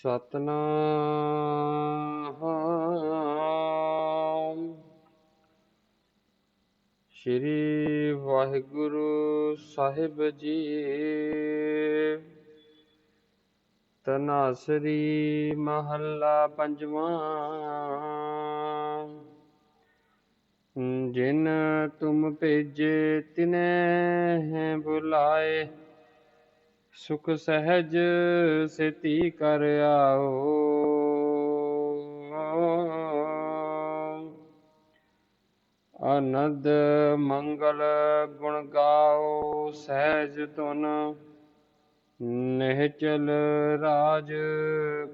ਸਤਨਾਮ। ਸ੍ਰੀ ਵਾਹਿਗੁਰੂ ਸਾਹਿਬ ਜੀ। ਤਨਾਸਰੀ ਮਹੱਲਾ ਪੰਜਵਾਂ। ਜਿਨ ਤੁਮ ਭੇਜੇ ਤਿਨੈ ਬੁਲਾਏ। ਸੁਖ ਸਹਿਜ ਸੇਤੀ ਕਰ ਆਓ। ਆਨੰਦ ਮੰਗਲ ਗੁਣ ਗਾਓ, ਸਹਿਜ ਧੁਨ ਨਿਹਚਲ ਰਾਜ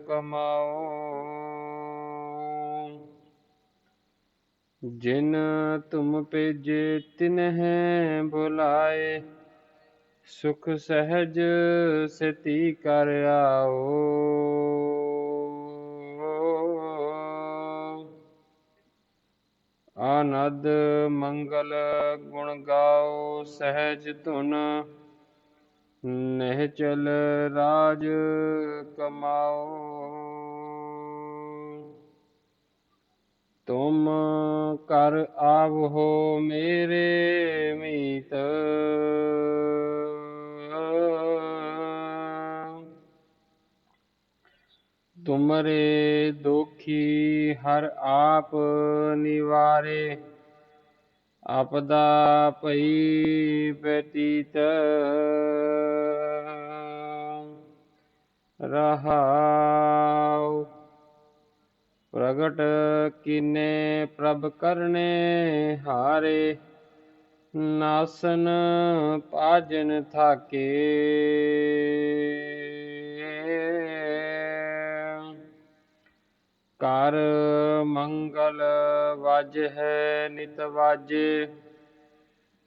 ਕਮਾਓ। ਜਿਨ ਤੁਮ ਭੇਜੇ ਤਿਨਹਿ ਬੁਲਾਏ ਸੁਖ ਸਹਿਜ ਸਤੀ ਕਰ ਆਓ। ਆਨੰਦ ਮੰਗਲ ਗੁਣ ਗਾਓ, ਸਹਿਜ ਧੁਨ ਨਿਹਚਲ ਰਾਜ ਕਮਾਓ। ਤੁਮ ਕਰ ਆਵ ਹੋ ਮੇਰੇ ਮੀਤ। ਤੁਮਰੇ ਦੁਖੀ ਹਰ ਆਪ ਨਿਵਾਰੇ, ਆਪਦਾ ਭਈ ਬਤੀਤ। ਰਹਾਉ, ਪ੍ਰਗਟ ਕੀਨੇ ਪ੍ਰਭ ਕਰਨੇ ਹਾਰੇ, ਨਾਸਨ ਪਾਜਨ ਥਾਕੇ। ਕਰ ਮੰਗਲ ਵਜ ਹੈ, ਨਿਤ ਵਾਜੇ।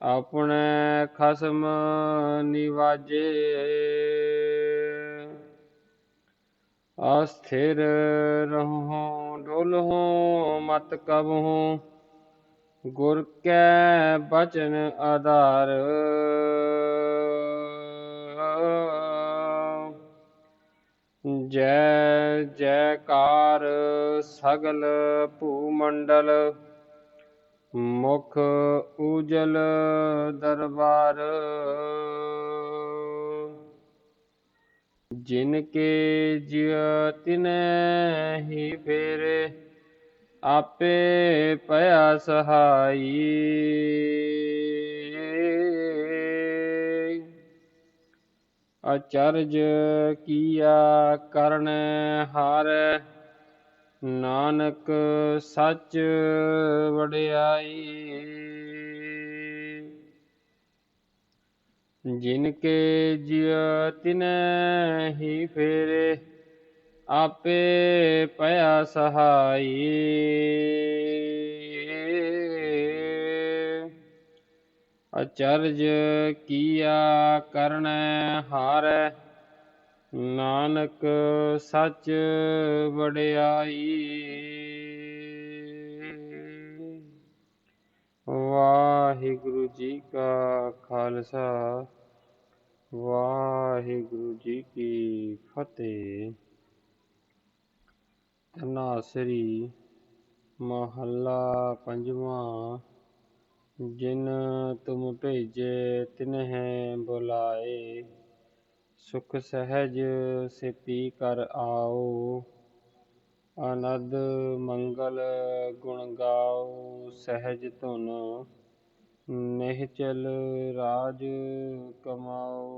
ਆਪਣੇ ਖਸਮ ਨਿਵਾਜੇ ਅਸਥਿਰ ਰਹੋ ਡੋਲਹੁ ਮਤ ਕਬਹੂ ਗੁਰ ਕੈ ਬਚਨ ਆਧਾਰ। ਜੈ ਜੈਕਾਰ ਸਗਲ ਭੂਮੰਡਲ, ਮੁਖ ਉਜਲ ਦਰਬਾਰ। ਜਿਨ ਕੇ ਜਿਉ ਤਿਨੈ ਹੀ ਫੇਰੇ, ਆਪੇ ਭਇਆ ਸਹਾਈ। ਅਚਰਜ ਕੀਆ ਕਰਨ ਹਾਰੈ, ਨਾਨਕ ਸੱਚ ਵਡਿਆਈ। ਜਿਨ ਕੇ ਜਿਉ, ਤਿਨੈ ਹੀ ਫੇਰੇ ਆਪੇ ਪਿਆ ਸਹਾਈ। ਅਚਰਜ ਕੀਆ ਕਰਨ ਹਾਰੈ, ਨਾਨਕ ਸੱਚ ਵਡਿਆਈ। ਵਾਹਿਗੁਰੂ ਜੀ ਕਾ ਖਾਲਸਾ, ਵਾਹਿਗੁਰੂ ਜੀ ਕੀ ਫਤਿਹ। ਧਨਾਸਰੀ ਮਹੱਲਾ ਪੰਜਵਾਂ ਜਿਨ ਤੁਮ ਭੇਜੇ, ਤਿਨਹਿ ਬੁਲਾਏ। ਸੁਖ ਸਹਿਜ ਸਿਤੀ ਕਰ ਆਓ। ਆਨੰਦ ਮੰਗਲ ਗੁਣ ਗਾਓ, ਸਹਿਜ ਧੁਨ। ਨਿਹਚਲ ਰਾਜ ਕਮਾਓ।